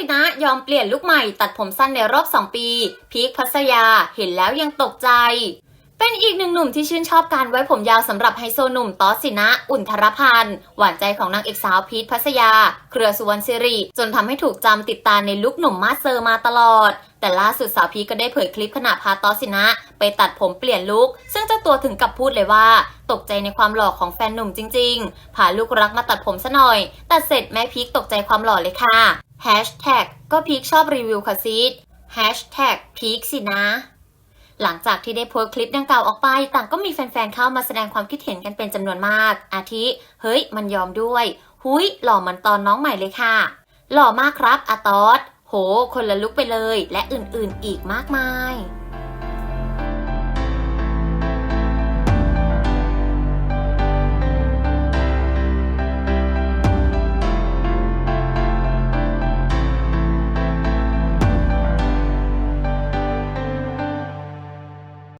สินะยอมเปลี่ยนลุคใหม่ตัดผมสั้นในรอบ 2 ปี พีคพัสยาเห็นแล้วยังตกใจ เป็นอีกหนึ่งหนุ่มที่ชื่นชอบการไว้ผมยาวสำหรับไฮโซหนุ่มตอสินะ อุ่นธรพันธ์หวานใจของนางเอกสาวพีทพัสยา เครือสุวรรณสิริ จนทำให้ถูกจำติดตาในลุคหนุ่มมาสเซอร์มาตลอดแต่ล่าสุดสาวพีก็ได้เผยคลิปขณะพาตอสสินะ ไปตัดผมเปลี่ยนลุคซึ่งเจ้าตัวถึงกับพูดเลยว่า ตกใจในความหล่อของแฟนหนุ่มจริงๆ พาลูกรักมาตัดผมซะหน่อย ตัดเสร็จแม่พีคตกใจความหล่อเลยค่ะ แฮชแท็กก็พีคชอบรีวิวค่ะซีดแฮชแท็กพีคสินะ หลังจากที่ได้โพสต์คลิปดังกล่าวออกไป ต่างก็มีแฟนๆเข้ามาแสดงความคิดเห็นกันเป็นจำนวนมาก อาทิ เฮ้ย มันยอมด้วย หุยหล่อเหมันตอนน้องใหม่เลยค่ะ หล่อมากครับอาตอสโห คนละลุกไปเลย และอื่นๆอีกมากมาย